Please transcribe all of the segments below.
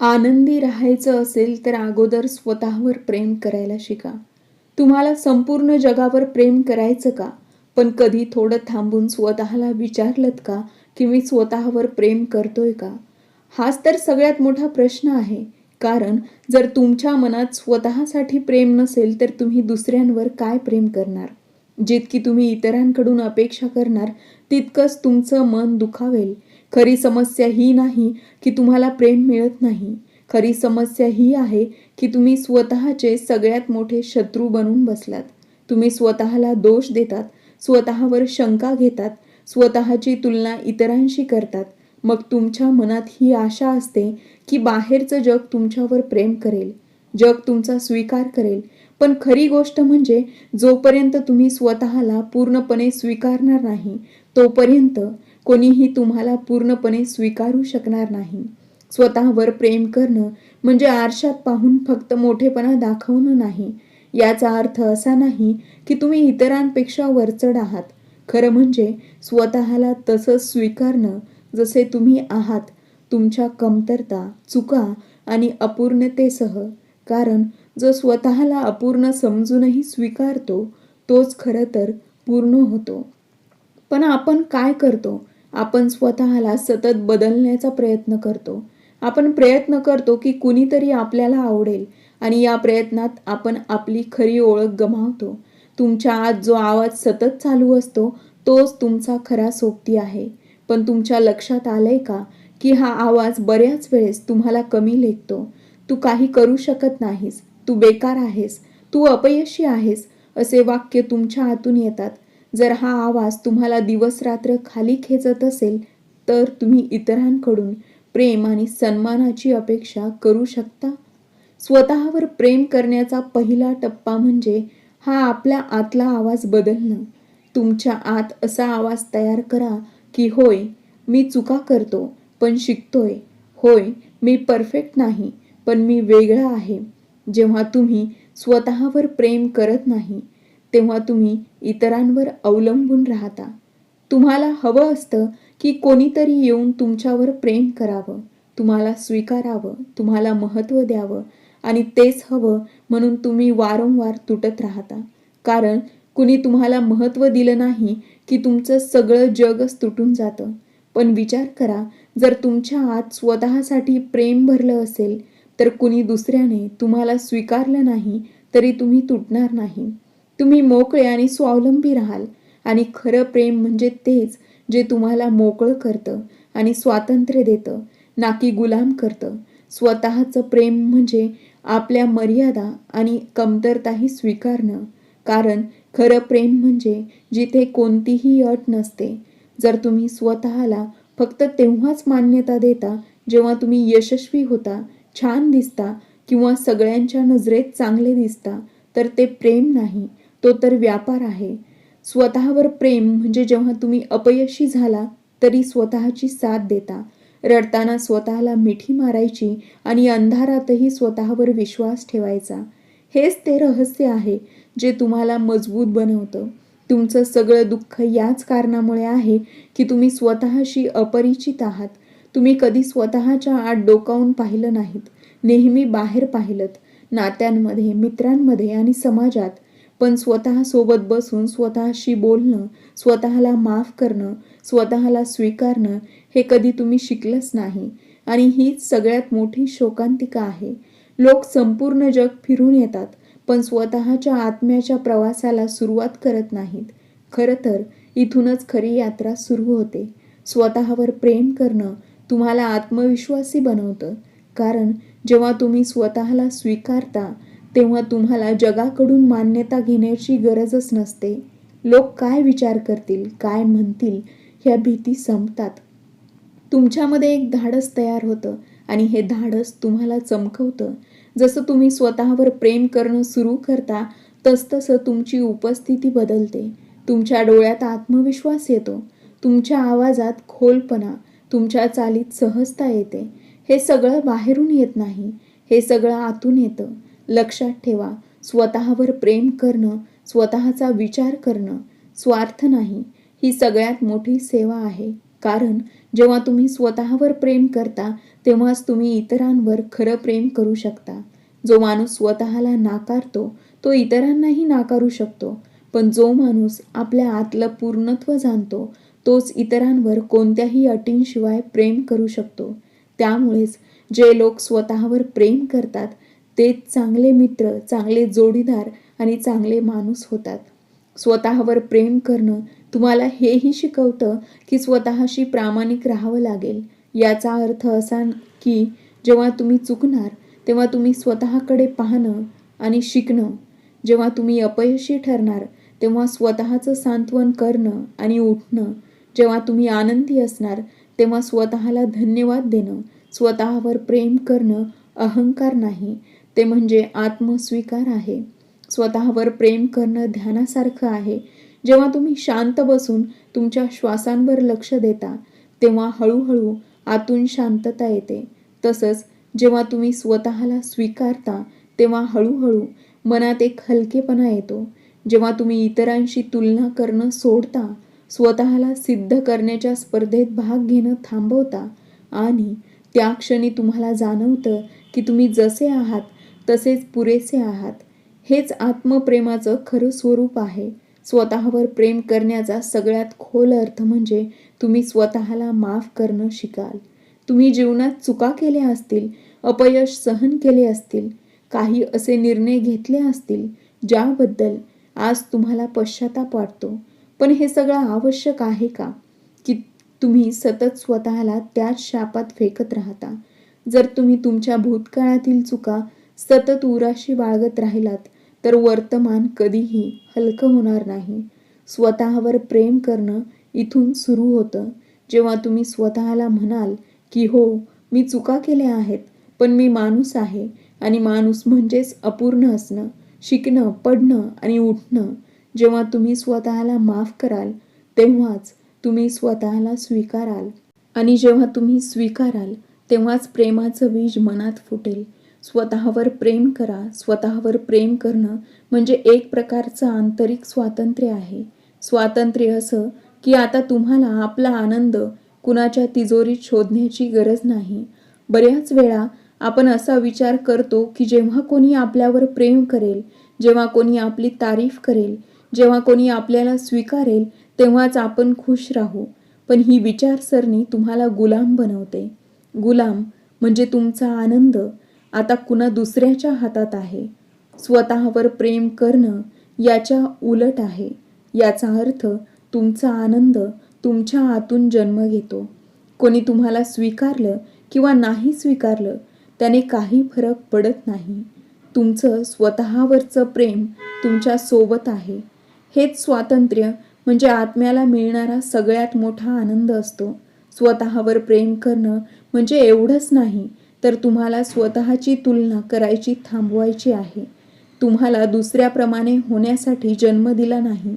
आनंदी राहायचं असेल तर अगोदर स्वतःवर प्रेम करायला शिका. तुम्हाला संपूर्ण जगावर प्रेम करायचं का? पण कधी थोडं थांबून स्वतःला विचारलत का? की मी स्वतःवर प्रेम करतोय का? हाच तर सगळ्यात मोठा प्रश्न आहे. कारण जर तुमच्या मनात स्वतःसाठी प्रेम नसेल तर तुम्ही दुसऱ्यांवर काय प्रेम करणार? जितकी तुम्ही इतरांकडून अपेक्षा करणार तितकंच तुमचं मन दुखावेल. खरी समस्या ही नाही की तुम्हाला प्रेम मिळत नाही. खरी समस्या ही आहे की तुम्ही स्वतःचे सगळ्यात मोठे शत्रू बनून बसलात. तुम्ही स्वतःला दोष देतात स्वतःवर शंका घेतात स्वतःची तुलना इतरांशी करतात. मग तुमच्या मनात ही आशा असते की बाहेरचं जग तुमच्यावर प्रेम करेल जग तुमचा स्वीकार करेल. पण खरी गोष्ट म्हणजे जोपर्यंत तुम्ही स्वतःला पूर्णपणे स्वीकारणार नाही तोपर्यंत कोणीही तुम्हाला पूर्णपणे स्वीकारू शकणार नाही. स्वतःवर प्रेम करणं म्हणजे आरशात पाहून फक्त मोठेपणा दाखवणं नाही. याचा अर्थ असा नाही की तुम्ही इतरांपेक्षा वरचढ आहात. खरं म्हणजे स्वतःला तसंच स्वीकारणं जसे तुम्ही आहात तुमच्या कमतरता चुका आणि अपूर्णतेसह. कारण जो स्वतःला अपूर्ण समजूनही स्वीकारतो तोच खरं तर पूर्ण होतो. पण आपण काय करतो? आपण स्वतःला सतत बदलण्याचा प्रयत्न करतो. आपण प्रयत्न करतो की कुणीतरी आपल्याला आवडेल आणि या प्रयत्नात आपण आपली खरी ओळख गमावतो. तुमच्या आत जो आवाज सतत चालू असतो तोच तुमचा खरा सोबती आहे. पण तुमच्या लक्षात आलंय का की हा आवाज बऱ्याच वेळेस तुम्हाला कमी लेखतो? तू काही करू शकत नाहीस. तू बेकार आहेस. तू अपयशी आहेस. असे वाक्य तुमच्या आतून येतात. जर हा आवाज तुम्हाला दिवसरात्र खाली खेचत असेल तर तुम्ही इतरांकडून प्रेम आणि सन्मानाची अपेक्षा करू शकता. स्वतःवर प्रेम करण्याचा पहिला टप्पा म्हणजे हा आपल्या आतला आवाज बदलणं. तुमच्या आत असा आवाज तयार करा की होय मी चुका करतो पण शिकतोय. होय मी परफेक्ट नाही पण मी वेगळा आहे. जेव्हा तुम्ही स्वतःवर प्रेम करत नाही तेव्हा तुम्ही इतरांवर अवलंबून राहता. तुम्हाला हवं असतं की कोणीतरी येऊन तुमच्यावर प्रेम करावं तुम्हाला स्वीकारावं तुम्हाला महत्त्व द्यावं आणि तेच हवं म्हणून तुम्ही वारंवार तुटत राहता. कारण कुणी तुम्हाला महत्त्व दिलं नाही की तुमचं सगळं जगच तुटून जातं. पण विचार करा जर तुमच्या आत स्वतःसाठी प्रेम भरलं असेल तर कुणी दुसऱ्याने तुम्हाला स्वीकारलं नाही तरी तुम्ही तुटणार नाही. तुम्ही मोकळे आणि स्वावलंबी राहाल. आणि खरं प्रेम म्हणजे तेच जे तुम्हाला मोकळं करतं आणि स्वातंत्र्य देतं ना की गुलाम करतं. स्वतःचं प्रेम म्हणजे आपल्या मर्यादा आणि कमतरताही स्वीकारणं. कारण खरं प्रेम म्हणजे जिथे कोणतीही अट नसते. जर तुम्ही स्वतःला फक्त तेव्हाच मान्यता देता जेव्हा तुम्ही यशस्वी होता छान दिसता किंवा सगळ्यांच्या नजरेत चांगले दिसता तर ते प्रेम नाही. तो तर व्यापार आहे. स्वतःवर प्रेम म्हणजे जेव्हा तुम्ही अपयशी झाला तरी स्वतःची साथ देता. रडताना स्वतःला मिठी मारायची आणि अंधारातही स्वतःवर विश्वास ठेवायचा. हेच ते रहस्य आहे जे तुम्हाला मजबूत बनवतं. तुमचं सगळं दुःख याच कारणामुळे आहे की तुम्ही स्वतःशी अपरिचित आहात. तुम्ही कधी स्वतःच्या आत डोकावून पाहिलं नाहीत. नेहमी बाहेर पाहिलं नात्यांमध्ये मित्रांमध्ये आणि समाजात. पण स्वतःसोबत बसून स्वतःशी बोलणं स्वतःला माफ करणं स्वतःला स्वीकारणं हे कधी तुम्ही शिकलंच नाही. आणि हीच सगळ्यात मोठी शोकांतिका आहे. लोक संपूर्ण जग फिरून येतात पण स्वतःच्या आत्म्याच्या प्रवासाला सुरुवात करत नाहीत. खरं तर इथूनच खरी यात्रा सुरू होते. स्वतःवर प्रेम करणं तुम्हाला आत्मविश्वासी बनवतं. कारण जेव्हा तुम्ही स्वतःला स्वीकारता तेव्हा तुम्हाला जगाकडून मान्यता घेण्याची गरजच नसते. लोक काय विचार करतील काय म्हणतील ह्या भीती संपतात. तुमच्यामध्ये एक धाडस तयार होतं आणि हे धाडस तुम्हाला चमकवतं. जसं तुम्ही स्वतःवर प्रेम करणं सुरू करता तसतसं तुमची उपस्थिती बदलते. तुमच्या डोळ्यात आत्मविश्वास येतो. तुमच्या आवाजात खोलपणा तुमच्या चालीत सहजता येते. हे सगळं बाहेरून येत नाही. हे सगळं आतून येतं. लक्षात ठेवा. स्वतःवर प्रेम करणं स्वतःचा विचार करणं स्वार्थ नाही ही सगळ्यात मोठी सेवा आहे. कारण जेव्हा तुम्ही स्वतःवर प्रेम करता तेव्हाच तुम्ही इतरांवर खरं प्रेम करू शकता. जो माणूस स्वतःला नाकारतो तो इतरांनाही नाकारू शकतो. पण जो माणूस आपल्या आतलं पूर्णत्व जाणतो तोच इतरांवर कोणत्याही अटींशिवाय प्रेम करू शकतो. त्यामुळेच जे लोक स्वतःवर प्रेम करतात ते चांगले मित्र चांगले जोडीदार आणि चांगले माणूस होतात. स्वतःवर प्रेम करणं तुम्हाला हेही शिकवतं की स्वतःशी प्रामाणिक राहावं लागेल. याचा अर्थ असा की जेव्हा तुम्ही चुकणार तेव्हा तुम्ही स्वतःकडे पाहणं आणि शिकणं. जेव्हा तुम्ही अपयशी ठरणार तेव्हा स्वतःचं सांत्वन करणं आणि उठणं. जेव्हा तुम्ही आनंदी असणार तेव्हा स्वतःला धन्यवाद देणं. स्वतःवर प्रेम करणं अहंकार नाही. ते म्हणजे आत्मस्वीकार आहे. स्वतःवर प्रेम करणं ध्यानासारखं आहे. जेव्हा तुम्ही शांत बसून तुमच्या श्वासांवर लक्ष देता तेव्हा हळूहळू आतून शांतता येते. तसंच जेव्हा तुम्ही स्वतःला स्वीकारता तेव्हा हळूहळू मनात एक हलकेपणा येतो. जेव्हा तुम्ही इतरांशी तुलना करणं सोडता स्वतःला सिद्ध करण्याच्या स्पर्धेत भाग घेणं थांबवता आणि त्या क्षणी तुम्हाला जाणवतं की तुम्ही जसे आहात तसेच पुरेसे आहात. हेच आत्मप्रेमाचं खरं स्वरूप आहे. स्वतःवर प्रेम करण्याचा सगळ्यात खोल अर्थ म्हणजे तुम्ही स्वतःला माफ करणं शिकाल. तुम्ही जीवनात चुका केल्या असतील अपयश सहन केले असतील काही असे निर्णय घेतले असतील ज्याबद्दल आज तुम्हाला पश्चाताप वाटतो. पण हे सगळं आवश्यक आहे का? की तुम्ही सतत स्वतःला त्याच शापात फेकत राहता. जर तुम्ही तुमच्या भूतकाळातील चुका सतत उराशी बाळगत राहिलात तर वर्तमान कधीही हलकं होणार नाही. स्वतःवर प्रेम करणं इथून सुरू होतं. जेव्हा तुम्ही स्वतःला म्हणाल की हो मी चुका केल्या आहेत पण मी माणूस आहे आणि माणूस म्हणजेच अपूर्ण असणं शिकणं पडणं आणि उठणं. जेव्हा तुम्ही स्वतःला माफ कराल तेव्हाच तुम्ही स्वतःला स्वीकाराल. आणि जेव्हा तुम्ही स्वीकाराल तेव्हाच प्रेमाचं बीज मनात फुटेल. स्वतःवर प्रेम करा स्वतःवर प्रेम करणं म्हणजे एक प्रकारचं आंतरिक स्वातंत्र्य आहे. स्वातंत्र्य असं की आता तुम्हाला आपला आनंद कुणाच्या तिजोरीत शोधण्याची गरज नाही. बऱ्याच वेळा आपण असा विचार करतो की जेव्हा कोणी आपल्यावर प्रेम करेल जेव्हा कोणी आपली तारीफ करेल जेव्हा कोणी आपल्याला स्वीकारेल तेव्हाच आपण खुश राहू. पण ही विचारसरणी तुम्हाला गुलाम बनवते. गुलाम म्हणजे तुमचा आनंद. आता कुणा दुसऱ्याच्या हातात आहे. स्वतःवर प्रेम करणं याच्या उलट आहे. याचा अर्थ तुमचा आनंद तुमच्या आतून जन्म घेतो. कोणी तुम्हाला स्वीकारलं किंवा नाही स्वीकारलं त्याने काही फरक पडत नाही. तुमचं स्वतःवरचं प्रेम तुमच्यासोबत आहे. हेच स्वातंत्र्य म्हणजे आत्म्याला मिळणारा सगळ्यात मोठा आनंद असतो. स्वतःवर प्रेम करणं म्हणजे एवढंच नाही तर तुम्हाला स्वतःची तुलना करायची थांबवायची आहे. तुम्हाला दुसऱ्याप्रमाणे होण्यासाठी जन्म दिला नाही.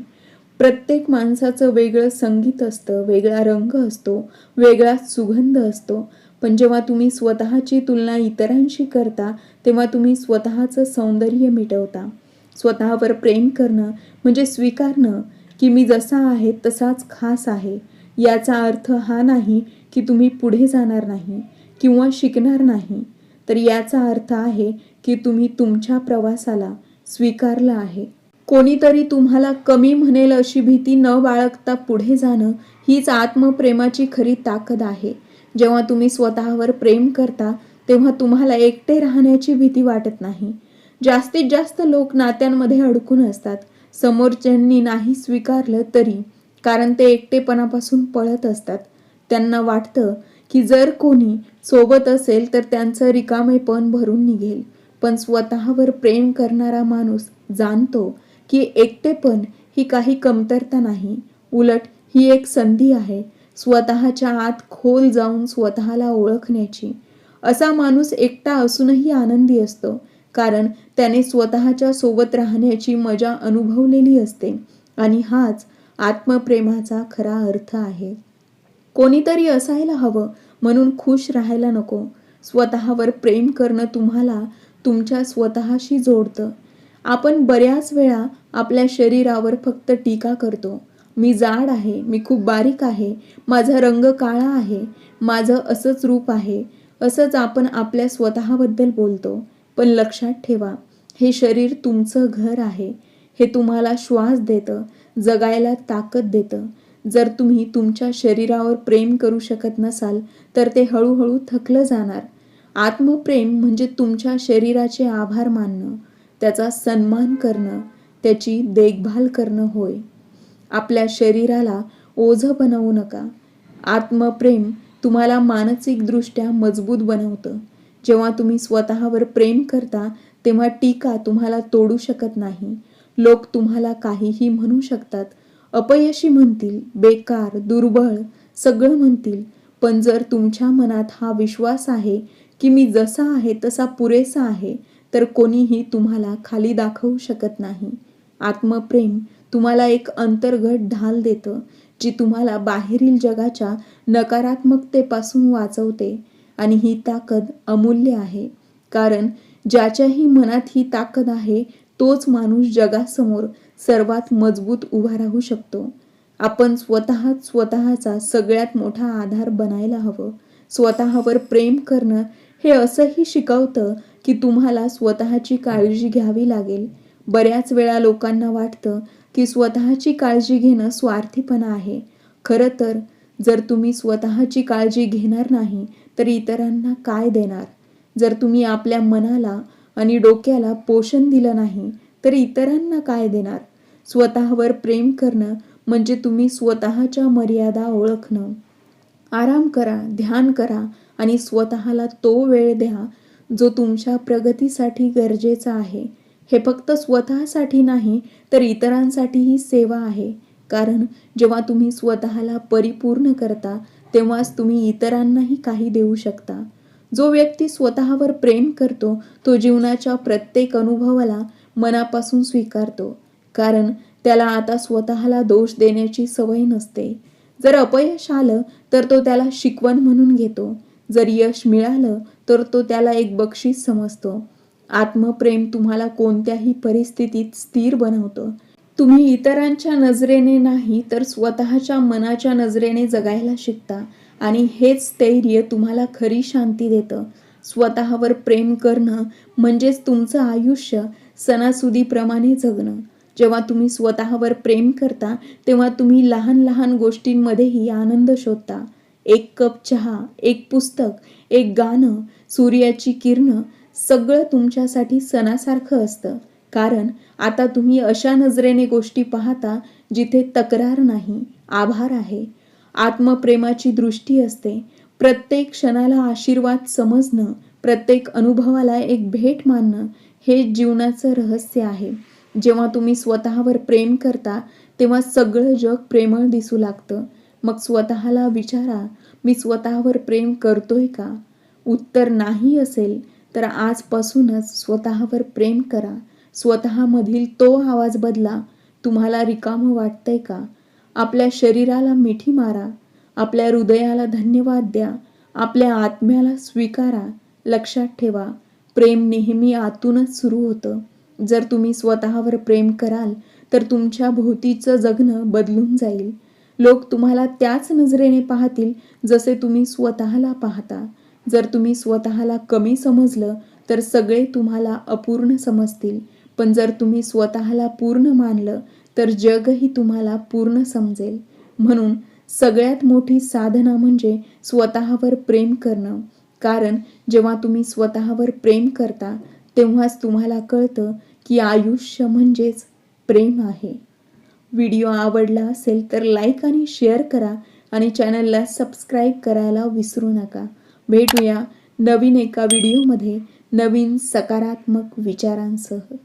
प्रत्येक माणसाचं वेगळं संगीत असतं वेगळा रंग असतो वेगळा सुगंध असतो. पण जेव्हा तुम्ही स्वतःची तुलना इतरांशी करता तेव्हा तुम्ही स्वतःचं सौंदर्य मिटवता. स्वतःवर प्रेम करणं म्हणजे स्वीकारणं की मी जसा आहे तसाच खास आहे. याचा अर्थ हा नाही की तुम्ही पुढे जाणार नाही. किंवा शिकणार नाही तर याचा अर्थ आहे की तुम्ही तुमच्या प्रवासाला स्वीकारलं आहे. कोणीतरी तुम्हाला कमी म्हणेल अशी भीती न बाळगता पुढे जाणं हीच आत्मप्रेमाची खरी ताकद आहे. जेव्हा तुम्ही स्वतःवर प्रेम करता तेव्हा तुम्हाला एकटे राहण्याची भीती वाटत नाही. जास्तीत जास्त लोक नात्यांमध्ये अडकून असतात. समोरच्यांनी नाही स्वीकारलं तरी कारण ते एकटेपणापासून पळत असतात. त्यांना वाटतं की जर कोणी सोबत असेल तर त्यांचं रिकामेपण भरून निघेल. पण स्वतःवर प्रेम करणारा माणूस जाणतो की एकटेपण ही काही कमतरता नाही. उलट ही एक संधी आहे स्वतःच्या आत खोल जाऊन स्वतःला ओळखण्याची. असा माणूस एकटा असूनही आनंदी असतो कारण त्याने स्वतःच्या सोबत राहण्याची मजा अनुभवलेली असते आणि हाच आत्मप्रेमाचा खरा अर्थ आहे. कोणीतरी असायला हवं म्हणून खुश राहायला नको. स्वतःवर प्रेम करणं तुम्हाला तुमच्या स्वतःशी जोडतं. आपण बऱ्याच वेळा आपल्या शरीरावर फक्त टीका करतो. मी जाड आहे मी खूप बारीक आहे माझा रंग काळा आहे माझं असंच रूप आहे असंच आपण आपल्या स्वतःबद्दल बोलतो. पण लक्षात ठेवा हे शरीर तुमचं घर आहे. हे तुम्हाला श्वास देतं जगायला ताकद देतं. जर तुम्ही तुमच्या शरीरावर प्रेम करू शकत नसाल तर ते हळूहळू थकलं जाणार. आत्मप्रेम म्हणजे तुमच्या शरीराचे आभार मानणं त्याचा सन्मान करणं त्याची देखभाल करणं होय. आपल्या शरीराला ओझं बनवू नका. आत्मप्रेम तुम्हाला मानसिकदृष्ट्या मजबूत बनवतं. जेव्हा तुम्ही स्वतःवर प्रेम करता तेव्हा टीका तुम्हाला तोडू शकत नाही. लोक तुम्हाला काहीही म्हणू शकतात अपयशी म्हणतील बेकार दुर्बळ सगळं म्हणतील. पण जर तुमच्या मनात हा विश्वास आहे की मी जसा आहे तसा पुरेसा आहे तर कोणीही तुम्हाला खाली दाखवू शकत नाही. आत्मप्रेम तुम्हाला एक अंतर्गत ढाल देतं जी तुम्हाला बाहेरील जगाच्या नकारात्मकतेपासून वाचवते. आणि ही ताकद अमूल्य आहे कारण ज्याच्याही मनात ही ताकद आहे तोच माणूस जगासमोर सर्वात मजबूत उभा राहू शकतो. आपण स्वतःच स्वतःचा सगळ्यात मोठा आधार बनायला हवं. स्वतःवर प्रेम करणं हे असंही शिकवतं की तुम्हाला स्वतःची काळजी घ्यावी लागेल. बऱ्याच वेळा लोकांना वाटतं की स्वतःची काळजी घेणं स्वार्थीपणा आहे. खरं तर जर तुम्ही स्वतःची काळजी घेणार नाही तर इतरांना काय देणार? जर तुम्ही आपल्या मनाला आणि डोक्याला पोषण दिलं नाही तर इतरांना काय देणार? स्वतःवर प्रेम करणं म्हणजे तुम्ही स्वतःच्या मर्यादा ओळखणं. आराम करा ध्यान करा आणि स्वतःला तो वेळ द्या जो तुमच्या प्रगतीसाठी गरजेचा आहे. हे फक्त स्वतःसाठी नाही तर इतरांसाठीही सेवा आहे. कारण जेव्हा तुम्ही स्वतःला परिपूर्ण करता तेव्हाच तुम्ही इतरांनाही काही देऊ शकता. जो व्यक्ती स्वतःवर प्रेम करतो तो जीवनाच्या प्रत्येक अनुभवाला मनापासून स्वीकारतो. कारण त्याला आता स्वतःला दोष देण्याची सवय नसते. जर अपयश आलं तर तो त्याला शिकवण म्हणून घेतो. जर यश मिळालं तर तो त्याला एक बक्षीस समजतो. आत्मप्रेम तुम्हाला कोणत्याही परिस्थितीत स्थिर बनवतं. तुम्ही इतरांच्या नजरेने नाही तर स्वतःच्या मनाच्या नजरेने जगायला शिकता. आणि हेच स्थैर्य तुम्हाला खरी शांती देतं. स्वतःवर प्रेम करणं म्हणजेच तुमचं आयुष्य सणासुदीप्रमाणे जगणं. जेव्हा तुम्ही स्वतःवर प्रेम करता तेव्हा तुम्ही लहान लहान गोष्टींमध्येही आनंद शोधता. एक कप चहा एक पुस्तक एक गाणं सूर्याची किरणं सगळं तुमच्यासाठी सणासारखं असतं. कारण आता तुम्ही अशा नजरेने गोष्टी पाहता जिथे तक्रार नाही आभार आहे. आत्मप्रेमाची दृष्टी असते. प्रत्येक क्षणाला आशीर्वाद समजणं प्रत्येक अनुभवाला एक भेट मानणं हे जीवनाचं रहस्य आहे. जेव्हा तुम्ही स्वतःवर प्रेम करता तेव्हा सगळं जग प्रेमळ दिसू लागतं. मग स्वतःला विचारा मी स्वतःवर प्रेम करतोय का? उत्तर नाही असेल तर आजपासूनच स्वतःवर प्रेम करा. स्वतःमधील तो आवाज बदला तुम्हाला रिकामं वाटतंय का? आपल्या शरीराला मिठी मारा. आपल्या हृदयाला धन्यवाद द्या. आपल्या आत्म्याला स्वीकारा. लक्षात ठेवा प्रेम नेहमी आतूनच सुरू होतं. जर तुम्ही स्वतःवर प्रेम कराल तर तुमच्या भोवतीचं जगणं बदलून जाईल. लोक तुम्हाला त्याच नजरेने पाहतील जसे तुम्ही स्वतःला पाहता. जर तुम्ही स्वतःला कमी समजलं तर सगळे तुम्हाला अपूर्ण समजतील. पण जर तुम्ही स्वतःला पूर्ण मानलं तर जगही तुम्हाला पूर्ण समजेल. म्हणून सगळ्यात मोठी साधना म्हणजे स्वतःवर प्रेम करणं. कारण जेव्हा तुम्ही स्वतःवर प्रेम करता तेव्हाच तुम्हाला कळतं की आयुष्य म्हणजेच प्रेम आहे. व्हिडिओ आवडला असेल तर लाईक आणि शेअर करा आणि चॅनलला सबस्क्राईब करायला विसरू नका. भेटूया नवीन एका व्हिडिओमध्ये नवीन सकारात्मक विचारांसह.